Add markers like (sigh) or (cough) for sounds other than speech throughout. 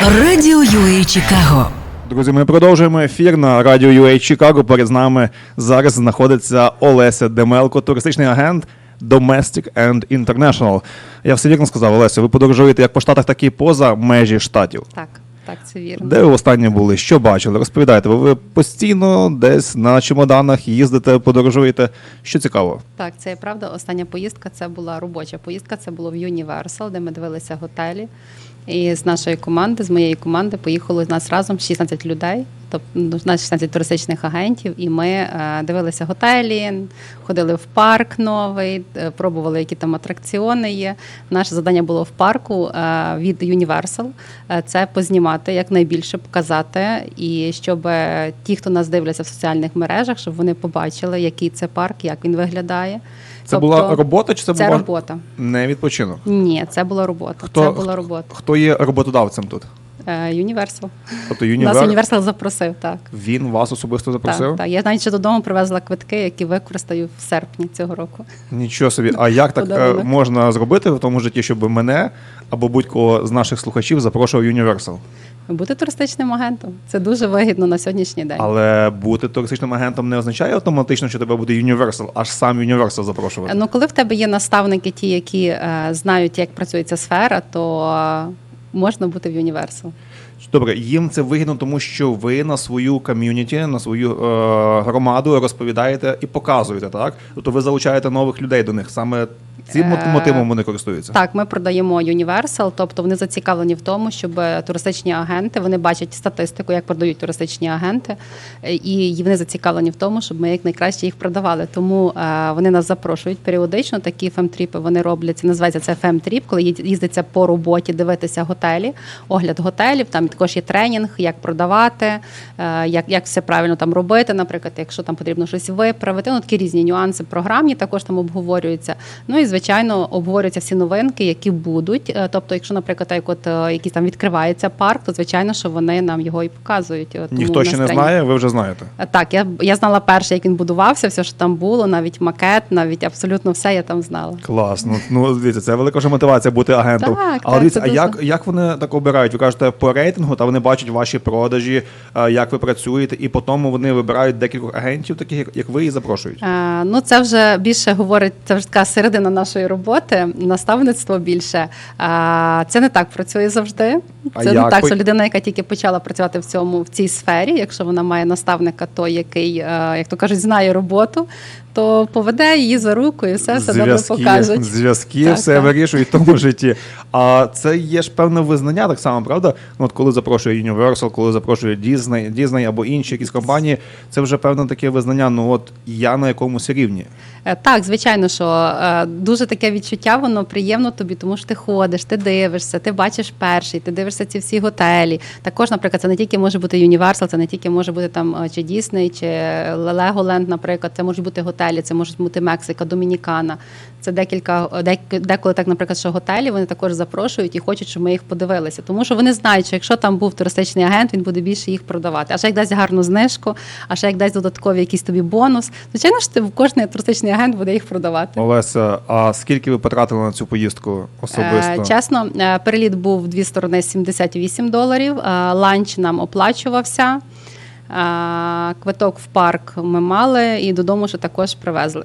Радіо UA Чикаго. Друзі, ми продовжуємо ефір на радіо UA Чикаго. Перед нами зараз знаходиться Олеся Демелко, туристичний агент Domestic and International. Я все вірно сказав, Олеся, ви подорожуєте як по штатах, так і поза межі штатів. Так, так, це вірно. Де ви останнє були? Що бачили? Розповідайте, бо ви постійно десь на чемоданах їздите, подорожуєте. Що цікаво? Так, це є правда. Остання поїздка це була робоча поїздка. Це було в Universal, де ми дивилися готелі. І з нашої команди, з моєї команди, поїхало з нас разом 16 людей, тобто нас 16 туристичних агентів. І ми е, дивилися готелі, ходили в парк новий, е, пробували, які там атракціони є. Наше завдання було в парку е, від Universal. Це познімати якнайбільше, показати, і щоб ті, хто нас дивляться в соціальних мережах, щоб вони побачили, який це парк, як він виглядає. Це була робота чи це, Це була робота. не відпочинок? Ні, це була робота. Хто- Це була робота. Хто є роботодавцем тут? Universal. Тобто Нас Юнівер, Universal запросив, так. він вас особисто запросив? Так, так. Я навіть ще додому привезла квитки, які використаю в серпні цього року. Нічого собі. А як так е, Подарунок. можна зробити в тому житті, щоб мене або будь-кого з наших слухачів запрошував Universal? Бути туристичним агентом це дуже вигідно на сьогоднішній день. Але бути туристичним агентом не означає автоматично, що тебе буде Universal, аж сам Universal запрошувати. Ну, коли в тебе є наставники, ті, які е, знають, як працює ця сфера, то е, можна бути в Universal. Добре, їм це вигідно, тому що ви на свою ком'юніті, на свою е, громаду розповідаєте і показуєте, так? Тобто ви залучаєте нових людей до них. Саме цим Е, мотивом вони користуються. Так, ми продаємо Universal, тобто вони зацікавлені в тому, щоб туристичні агенти вони бачать статистику, як продають туристичні агенти, е, і вони зацікавлені в тому, щоб ми якнайкраще їх продавали. Тому е, вони нас запрошують періодично. Такі фемтріпи вони роблять. Називається це фемтріп, коли їздиться по роботі, дивитися готелі, огляд готелів. Там також є тренінг, як продавати, е, як, як все правильно там робити. Наприклад, якщо там потрібно щось виправити, ну такі різні нюанси програмні також там обговорюються. Ну і звичайно обговорюються всі новинки, які будуть. Е, Тобто, якщо, наприклад, як от е, якийсь там відкривається парк, то звичайно, що вони нам його і показують. Е, тому Ніхто ще не знає, ви вже знаєте. Так, я, я знала перше, як він будувався, все, що там було, навіть макет, навіть абсолютно все я там знала. Клас. Ну, ну дивіться, це велика вже мотивація бути агентом. Так, Але так, дивіться, а дуже. як, як вони так обирають? Ви кажете по рейтингу, та вони бачать ваші продажі, як ви працюєте, і потім вони вибирають декількох агентів, таких як- ви, і запрошують. Е, Ну, це вже більше говорить, це вже така середина нашої роботи, наставництво більше. А, Це не так працює завжди. А Це як не так, що людина, яка тільки почала працювати в цьому в цій сфері, якщо вона має наставника, той, який, е, як то кажуть, знає роботу, то поведе її за руку і все, все добре покажуть. зв'язки Так, все так. вирішують в тому житті. А це є ж певне визнання, так само, правда? Ну, от коли запрошує Universal, коли запрошує Disney, Disney або інші якісь компанії, це вже певне таке визнання. Ну от я на якомусь рівні. Е, Так, звичайно, що е, дуже таке відчуття, воно приємно тобі, тому що ти ходиш, ти дивишся, ти бачиш перший, ти дивишся ці всі готелі. Також, наприклад, це не тільки може бути Universal, це не тільки може бути там е, чи Disney, чи Legoland, наприклад, це можуть бути готелі, це можуть бути Мексика, Домінікана. Це декілька дек- деколи так, наприклад, що готелі вони також запрошують і хочуть, щоб ми їх подивилися. Тому що вони знають, що якщо там був туристичний агент, він буде більше їх продавати. А ще як дасть гарну знижку, а ще як дасть додатковий якийсь тобі бонус. Звичайно ж, ти кожен туристичний агент буде їх продавати. Олеся, а скільки ви потратили на цю поїздку особисто? Е, Чесно, е, переліт був в дві сторони 78 доларів. е, Ланч нам оплачувався. Квиток в парк ми мали і додому ще також привезли.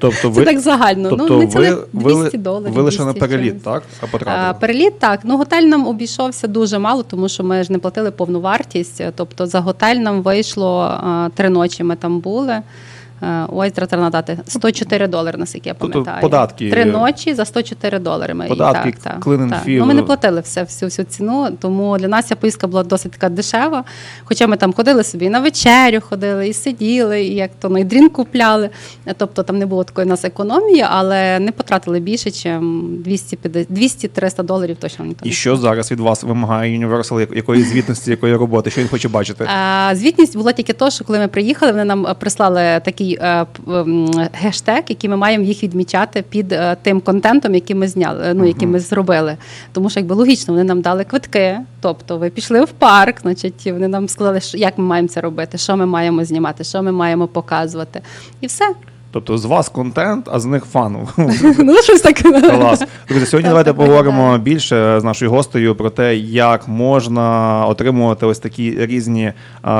Тобто Це так загально. Тобто ну, не ви, цілих ви, 200 доларів. ви лише на переліт, так? А потрапили? А, Переліт так. Ну, готель нам обійшовся дуже мало, тому що ми ж не платили повну вартість. Тобто за готель нам вийшло а, три ночі. Ми там були. Е, Ой, треба надати 104 долари, наскільки я Тобто пам'ятаю. податки- Три ночі за 104 долари. Ми Податки, так, так, так. feel. Ну, ми не платили все, всю, всю ціну, тому для нас ця поїздка була досить така дешева. Хоча ми там ходили собі і на вечерю, ходили і сиділи, і як то ну, і дрінк купляли. Е, Тобто там не було такої у нас економії, але не потратили більше, ніж 200-300 доларів точно ніхто І що зараз від вас вимагає Universal, якої звітності, якої роботи? Що він хоче бачити? А, Звітність була тільки то, що коли ми приїхали, вони нам е, прислали такий е, п- гештег, який ми маємо їх відмічати під е, тим контентом, який ми зняли, е, ну який ми зробили. Тому що якби логічно, вони нам дали квитки. Тобто, ви пішли в парк, значить, вони нам сказали, як ми маємо це робити, що ми маємо знімати, що ми маємо показувати, і все. Тобто з вас контент, а з них фан. (laughs) Ну, щось таке. Клас. Друзі, сьогодні давайте поговоримо більше з нашою гостею про те, як можна отримувати ось такі різні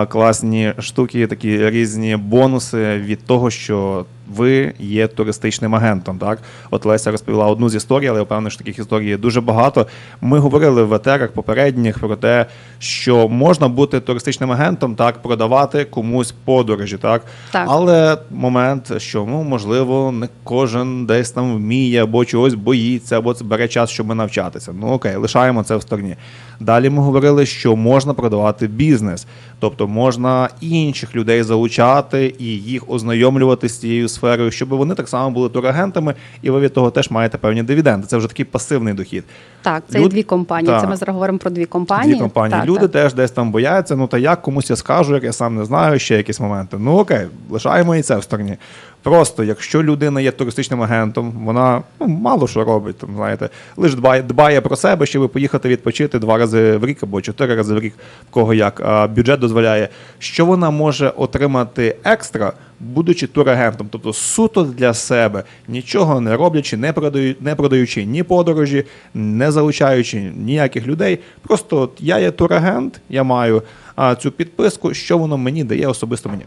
класні штуки, такі різні бонуси від того, що ви є туристичним агентом. Так, от Леся розповіла одну з історій, але я впевнений, що таких історій є дуже багато. Ми говорили в етерах попередніх про те, що можна бути туристичним агентом, так продавати комусь подорожі, так, Так. але момент, що ну можливо не кожен десь там вміє або чогось боїться, або це бере час, щоб навчатися. Ну окей, лишаємо це в стороні. Далі ми говорили, що можна продавати бізнес, тобто можна інших людей залучати і їх ознайомлювати з цією сферою, щоб вони так само були турагентами, і ви від того теж маєте певні дивіденди. Це вже такий пасивний дохід. Так, це Люд- дві компанії. Так. Це ми зараз говоримо про дві компанії. Дві компанії. Так, Люди так. теж десь там бояться. Ну та як комусь я скажу, як я сам не знаю, ще якісь моменти. Ну окей, лишаємо і це в стороні. Просто якщо людина є туристичним агентом, вона ну, мало що робить, там знаєте, лише дбає, дбає про себе, щоб поїхати відпочити два рази в рік або чотири рази в рік, в кого як а, бюджет дозволяє. Що вона може отримати екстра, будучи турагентом, тобто суто для себе, нічого не роблячи, не продаючи, не продаючи ні подорожі, не залучаючи ніяких людей. Просто от я є турагент, я маю а, цю підписку, що воно мені дає особисто мені.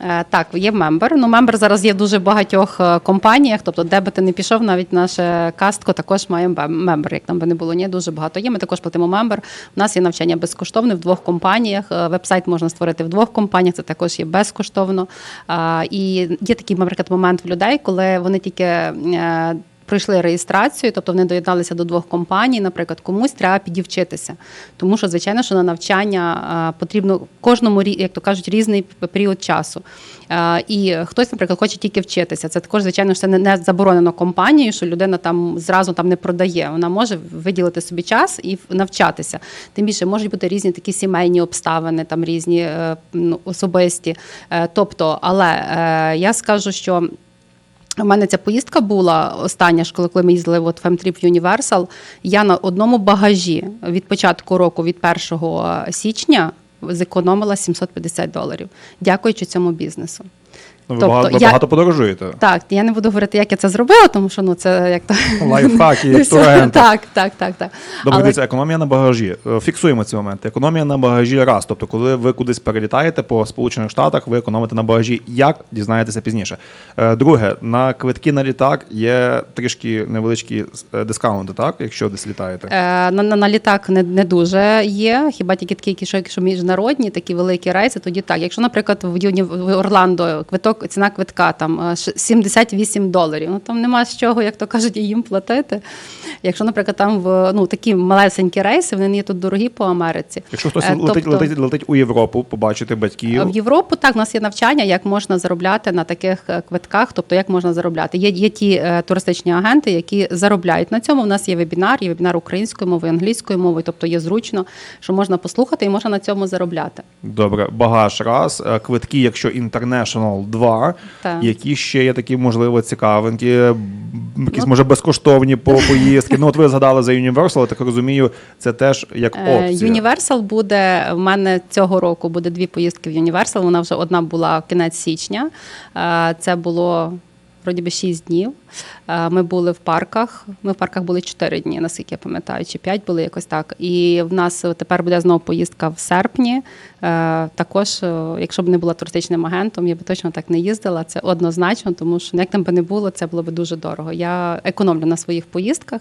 Е, Так, є мембер. Ну, мембер зараз є в дуже багатьох е, компаніях. Тобто, де би ти не пішов, навіть наше кастко також має мембер. Як там би не було, ні, дуже багато є. Ми також платимо мембер. У нас є навчання безкоштовне в двох компаніях. Е, Вебсайт можна створити в двох компаніях. Це також є безкоштовно. І є такий, наприклад, момент в людей, коли вони тільки. Пройшли реєстрацію, тобто вони доєдналися до двох компаній. Наприклад, комусь треба підівчитися, тому що звичайно, що на навчання потрібно кожному як то кажуть, різний період часу. І хтось, наприклад, хоче тільки вчитися. Це також, звичайно, що це не- не заборонено компанією, що людина там зразу там не продає. Вона може виділити собі час і навчатися. Тим більше можуть бути різні такі сімейні обставини, там різні е, ну, особисті. Е, Тобто, але е, я скажу, що. У мене ця поїздка була остання ж, коли, ми їздили от M-Trip Universal. Я на одному багажі від початку року, від 1 січня, зекономила 750 доларів, дякуючи цьому бізнесу. Ну, ви Тобто багато, я- багато подорожуєте. Так, я не буду говорити, як я це зробила, тому що ну це як то Лайфхаки (laughs) Так, так, так, так. Добре, Але- економія на багажі. Е, Фіксуємо ці моменти. Економія на багажі раз. Тобто, коли ви кудись перелітаєте по Сполучених Штатах, ви економите на багажі. Як дізнаєтеся пізніше? Е, Друге, на квитки на літак є трішки невеличкі е, дискаунти, так? Якщо десь літаєте. Е, На, на, на літак не, не дуже є. Хіба тільки такі, що, якщо міжнародні, такі великі рейси, тоді так. Якщо, наприклад, в, Юні, в Орландо квиток, ціна квитка там е, ш- 78 доларів, ну там нема з чого, як то кажуть, їм платити. Якщо, наприклад, там в ну такі малесенькі рейси, вони не є тут дорогі по Америці. Якщо хтось Е, летить, тобто- летить, летить у Європу, побачити батьків. в Європу так у нас є навчання, як можна заробляти на таких е, квитках, тобто як можна заробляти. Є, є ті е, туристичні агенти, які заробляють на цьому. У нас є вебінар, є вебінар українською мовою, англійською мовою, тобто є зручно, що можна послухати і можна на цьому заробляти. Добре, багаж раз. Е, Квитки, якщо International 2, Так. які ще є такі, можливо, цікавинки, якісь, Ну, може, безкоштовні по поїздки. Ну, от ви згадали за Universal, я так розумію, це теж як Е, опція. Universal буде в мене цього року буде дві поїздки в Universal. Вона вже одна була кінець січня. Е, Це було вроді би 6 днів. Е, Ми були в парках. Ми в парках були 4 дні, наскільки я пам'ятаю, чи 5 були якось так. І в нас тепер буде знову поїздка в серпні. Е, Також, е, якщо б не була туристичним агентом, я би точно так не їздила. Це однозначно, тому що ну, як там би не було, це було б дуже дорого. Я економлю на своїх поїздках.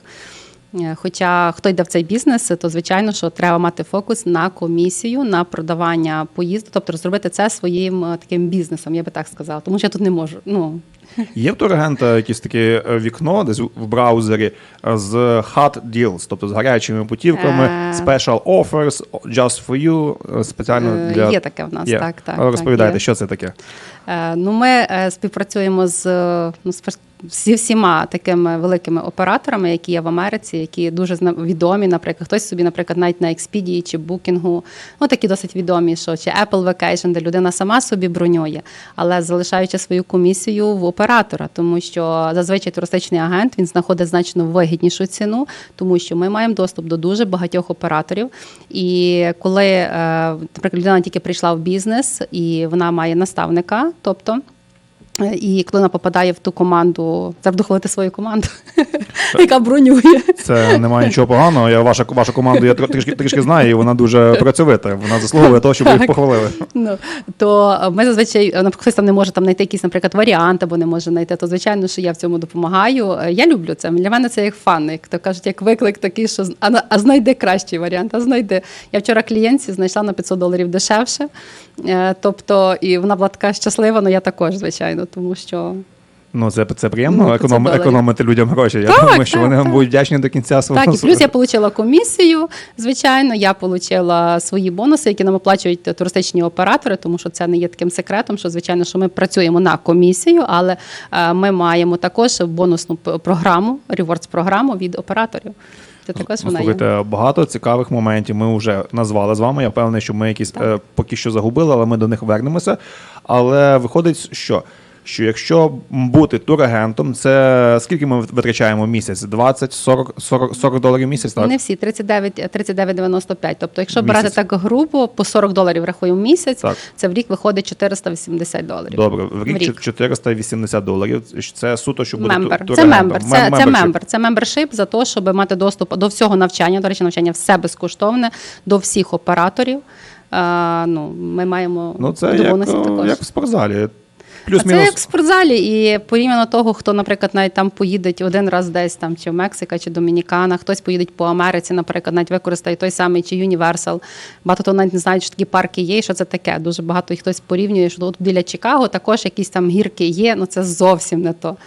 Хоча хто йде в цей бізнес, то звичайно, що треба мати фокус на комісію, на продавання поїздок, тобто зробити це своїм таким бізнесом, я би так сказала. Тому що я тут не можу. Ну Є в турагента якесь таке вікно десь в браузері е, з hot deals, тобто з гарячими путівками, Е. special offers, just for you, е, спеціально для... є таке в нас, Є. так, так, Розповідайте, так, що це таке? Ну, ми співпрацюємо з ну, зі всіма такими великими операторами, які є в Америці, які дуже відомі. Наприклад, хтось собі, наприклад, навіть на Expedia чи Booking, ну такі досить відомі, що чи Apple Vacation, де людина сама собі бронює, але залишаючи свою комісію в оператора, тому що зазвичай туристичний агент він знаходить значно вигіднішу ціну, тому що ми маємо доступ до дуже багатьох операторів. І коли, е, наприклад, людина тільки прийшла в бізнес і вона має наставника, тобто. І коли вона попадає в ту команду, треба хвалити свою команду, яка бронює. Це немає нічого поганого. Я ваша вашу команду я трішки трішки знаю, і вона дуже працьовита. Вона заслуговує того, щоб ви їх похвалили. Ну, то ми зазвичай, наприклад, хтось там не може там знайти якийсь, наприклад, варіант або не може знайти, то звичайно, що я в цьому допомагаю. Я люблю це. Для мене це як фан, як то кажуть, як виклик такий, що а, а знайди кращий варіант, а знайди. Я вчора клієнтці знайшла на 500 доларів дешевше. Е, Тобто, і вона була така щаслива, але я також, звичайно, тому що Ну це, це приємно Ну, економ, 500 доларів. економити людям гроші. Я Так, думаю, що так, вони вам так. будуть вдячні до кінця свого Так, і плюс я отримала комісію. Звичайно, я отримала свої бонуси, які нам оплачують туристичні оператори, тому що це не є таким секретом. Що звичайно, що ми працюємо на комісію, але е, ми маємо також бонусну програму, rewards програму від операторів. Це також Ну, вона є. багато цікавих моментів ми вже назвали з вами. Я впевнений, що ми якісь Так. е, поки що загубили, але ми до них вернемося. Але виходить, що? Що якщо бути турагентом, це скільки ми витрачаємо в місяць? 20, 40, 40, 40 доларів в місяць, так? Не всі 39, 39,95. Тобто, якщо Місяць. брати так грубо, по 40 доларів рахуємо в місяць, Так. це в рік виходить 480 доларів. Добре, в рік, В рік. 480 доларів. Це суто, щоб бути Мембер. Це мембер. Мем- Це, це мембер. Це мембершип за те, щоб мати доступ до всього навчання. До речі, навчання все безкоштовне, до всіх операторів. Е, ну, ми маємо Ну, це як, також. як в спортзалі. А це Плюс-мінус. як в спортзалі, і порівняно того, хто, наприклад, навіть там поїде один раз десь там, чи в Мексика, чи Домінікана, хтось поїде по Америці, наприклад, навіть використає той самий чи Юніверсал. Багато хто навіть не знає, що такі парки є, і що це таке. Дуже багато хтось порівнює, що от біля Чикаго також якісь там гірки є. Ну це зовсім не то.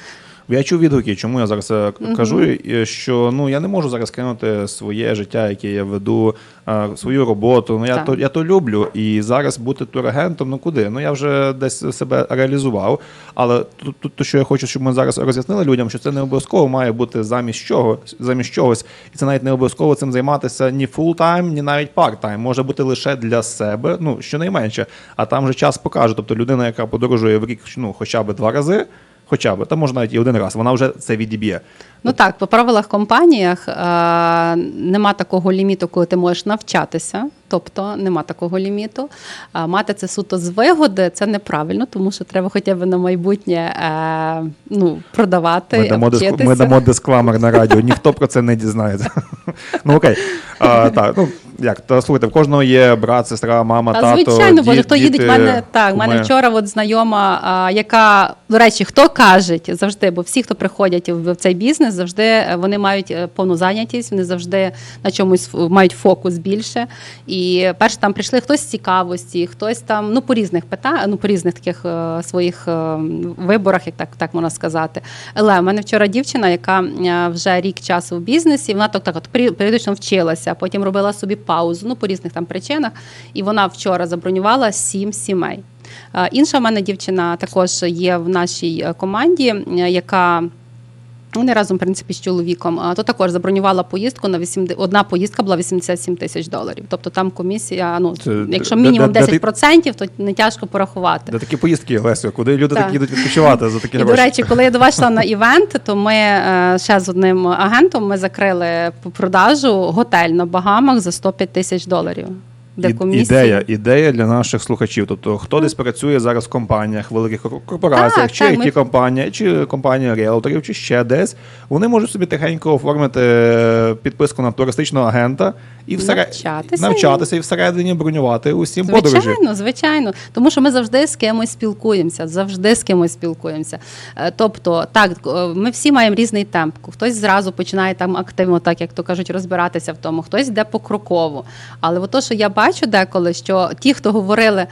Я чув відгуки, чому я зараз це кажу, що ну я не можу зараз кинути своє життя, яке я веду, е, свою роботу. Ну я Так. то я то люблю. І зараз бути турагентом, ну куди? Ну я вже десь себе реалізував. Але тут, тут то, що я хочу, щоб ми зараз роз'яснили людям, що це не обов'язково має бути замість чого, замість чогось, і це навіть не обов'язково цим займатися ні фултайм, ні навіть парт-тайм. Може бути лише для себе, ну щонайменше. А там вже час покаже. Тобто людина, яка подорожує в рік, ну хоча б два рази. Хоча б, та може навіть і один раз, вона вже це відіб'є. Ну так, по правилах компаніях е, нема такого ліміту, коли ти можеш навчатися. Тобто нема такого ліміту. А мати це суто з вигоди це неправильно, тому що треба хоча б на майбутнє е, ну, продавати. Ми дамо, диск... ми дамо дискламер на радіо, ніхто про це не дізнається. (laughs) ну окей. А, так, ну як, та слухайте, в кожного є брат, сестра, мама, Та, тато. звичайно, бо хто їде, в мене так. в мене вчора от знайома, а, яка до речі, хто каже завжди, бо всі, хто приходять в цей бізнес, завжди е, вони мають е, повну зайнятість, вони завжди на чомусь мають фокус більше. І перше там прийшли хтось з цікавості, хтось там ну по різних питань, ну по різних таких е, своїх виборах, як так, так можна сказати. Але в мене вчора дівчина, яка вже рік часу в бізнесі, вона так, так от періодично вчилася, потім робила собі паузу, ну по різних там причинах. І вона вчора забронювала сім сімей. Інша в мене дівчина також є в нашій команді, яка. Вони разом, в принципі, з чоловіком, а, то також забронювала поїздку на 80, одна поїздка була 87 тисяч доларів. Тобто там комісія, ну Це якщо мінімум де- де ти- 10%, то не тяжко порахувати. Де такі поїздки, Лесю, куди люди Так. так їдуть відпочивати за такі І, до гроші? речі, коли я до вас йшла на івент, то ми е, ще з одним агентом ми закрили по продажу готель на Багамах за 105 тисяч доларів. І- Ідея, ідея для наших слухачів. Тобто, хто десь працює зараз в компаніях, великих корпораціях, Так, чи it ми- компанія, чи компанія ріелторів, чи ще десь, вони можуть собі тихенько оформити е, підписку на туристичного агента і всере- Навчатися. навчатися і всередині бронювати усім подорожі. Звичайно, звичайно. Тому що ми завжди з кимось спілкуємося, завжди з кимось спілкуємося. Е, Тобто, так, е, ми всі маємо різний темп. Хтось зразу починає там активно, так як то кажуть, розбиратися в тому, хтось йде покроково. Але от то, що я бачу деколи, що ті, хто говорили,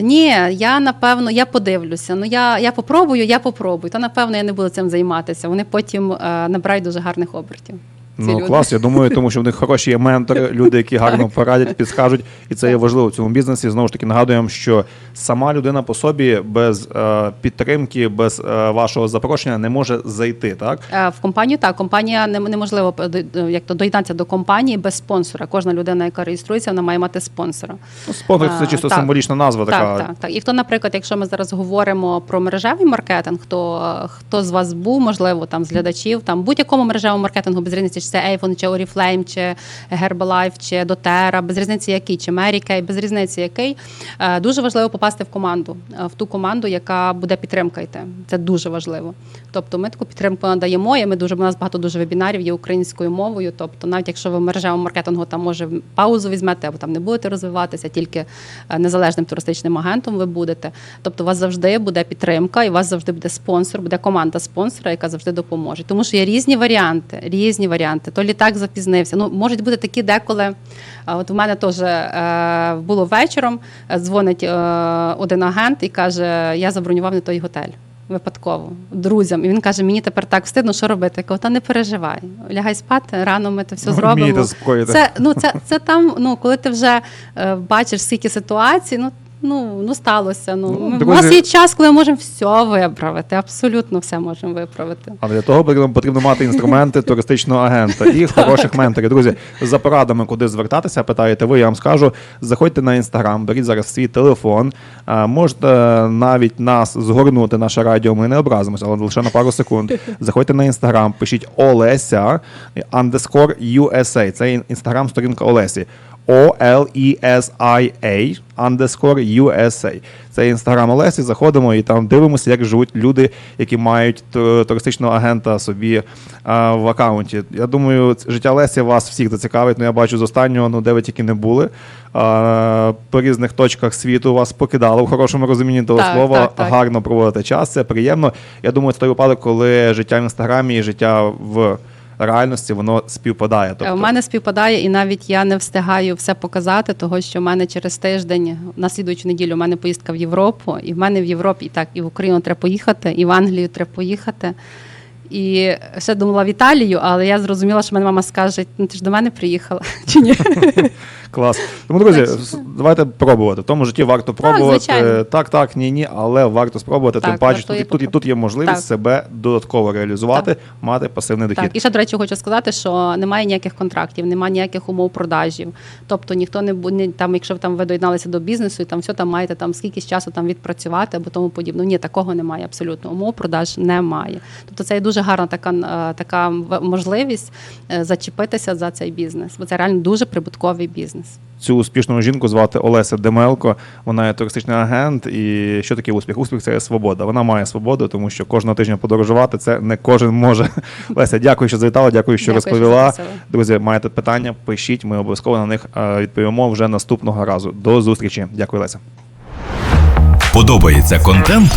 ні, я напевно я подивлюся, ну я, я попробую, я попробую, то напевно я не буду цим займатися. Вони потім е, набирають дуже гарних обертів. Ну люди. клас, я думаю, тому що в них хороші є ментори, (laughs) люди, які гарно порадять, підскажуть, і це є важливо в цьому бізнесі. Знову ж таки нагадуємо, що сама людина по собі без е, підтримки, без е, вашого запрошення не може зайти. Так Е, В компанію так, компанія не- неможливо е, як то доєднатися до компанії без спонсора. Кожна людина, яка реєструється, вона має мати спонсора. ну, спонсор це чисто так. символічна назва. така Так, так, так. І хто, наприклад, якщо ми зараз говоримо про мережевий маркетинг, хто, хто з вас був, можливо, там з глядачів, там будь-якому мережевому маркетингу без різниці, чи це Avon, чи Oriflame, чи Herbalife, чи doTERRA, без різниці який, чи Kay, без різниці який. Е, Дуже важливо попасти в команду, е, в ту команду, яка буде підтримка йти. Це дуже важливо. Тобто ми таку підтримку надаємо. І ми дуже у нас багато дуже вебінарів є українською мовою. Тобто, навіть якщо ви в мережевому маркетингу там може паузу візьмете або там не будете розвиватися, тільки е, незалежним туристичним агентом ви будете. Тобто, у вас завжди буде підтримка, і у вас завжди буде спонсор, буде команда спонсора, яка завжди допоможе. Тому що є різні варіанти, різні варіанти. То літак запізнився. Ну можуть бути такі деколи. От у мене теж е, було вечором. е, Дзвонить е, один агент і каже: Я забронював не той готель. Випадково друзям, і він каже: мені тепер так встидно, що робити. Я кажу, та не переживай, лягай спати, рано ми це все зробимо. Це ну це, це там. Ну коли ти вже е, бачиш скільки ситуацій, ну. Ну, ну сталося. Ну, Ну, ми- у друзі- нас є час, коли ми можемо все виправити. Абсолютно все можемо виправити. А для того потрібно- потрібно мати інструменти туристичного агента і хороших менторів. Друзі, за порадами, куди звертатися, питаєте ви, я вам скажу. Заходьте на інстаграм, беріть зараз свій телефон. а, Можете навіть нас згорнути, наше радіо. Ми не образимося, але лише на пару секунд. Заходьте на інстаграм, пишіть Олеся underscore USA. Це інстаграм сторінка Олесі. O-L-E-S-I-A underscore USA. Це інстаграм Олесі. Заходимо і там дивимося, як живуть люди, які мають туристичного агента собі а, в аккаунті. Я думаю, життя Лесі вас всіх зацікавить. Ну я бачу з останнього, ну де ви тільки не були. А, по різних точках світу вас покидало в хорошому розумінні того Так, слова. так, так. Гарно проводити час. Це приємно. Я думаю, це той випадок, коли життя в інстаграмі і життя в реальності воно співпадає. Тобто, У Е, мене співпадає, і навіть я не встигаю все показати, того що в мене через тиждень, на слідуючу неділю, у мене поїздка в Європу, і в мене в Європі і так, і в Україну треба поїхати, і в Англію треба поїхати. І ще думала в Італію, але я зрозуміла, що мене мама скаже: ну ти ж до мене приїхала (laughs) чи ні? (laughs) Клас. Тому, друзі, давайте пробувати. В тому житті варто пробувати. звичайно. так, так, ні, ні, але варто спробувати. Так, Тим паче, вартує тут, тут, і тут є можливість Так. себе додатково реалізувати, мати пасивний дохід. Так, і ще до речі, хочу сказати, що немає ніяких контрактів, немає ніяких умов продажів. Тобто ніхто не буде там, якщо ви там ви доєдналися до бізнесу, і там все там маєте там скільки часу там відпрацювати або тому подібне. Ні, такого немає абсолютно. Умов продаж немає. Тобто це є дуже гарна така, е, така можливість е, зачепитися за цей бізнес, бо це реально дуже прибутковий бізнес. Цю успішну жінку звати Олеся Демелко. Вона є туристичний агент. І що таке успіх? Успіх це свобода. Вона має свободу, тому що кожного тижня подорожувати це не кожен може. (laughs) Леся, дякую, що завітала, дякую, що Дякую, розповіла. запросили. Друзі, маєте питання, пишіть. Ми обов'язково на них е, відповімо вже наступного разу. До зустрічі. Дякую, Леся. Подобається контент?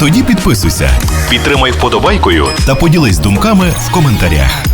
Тоді підписуйся, підтримай вподобайкою та поділись думками в коментарях.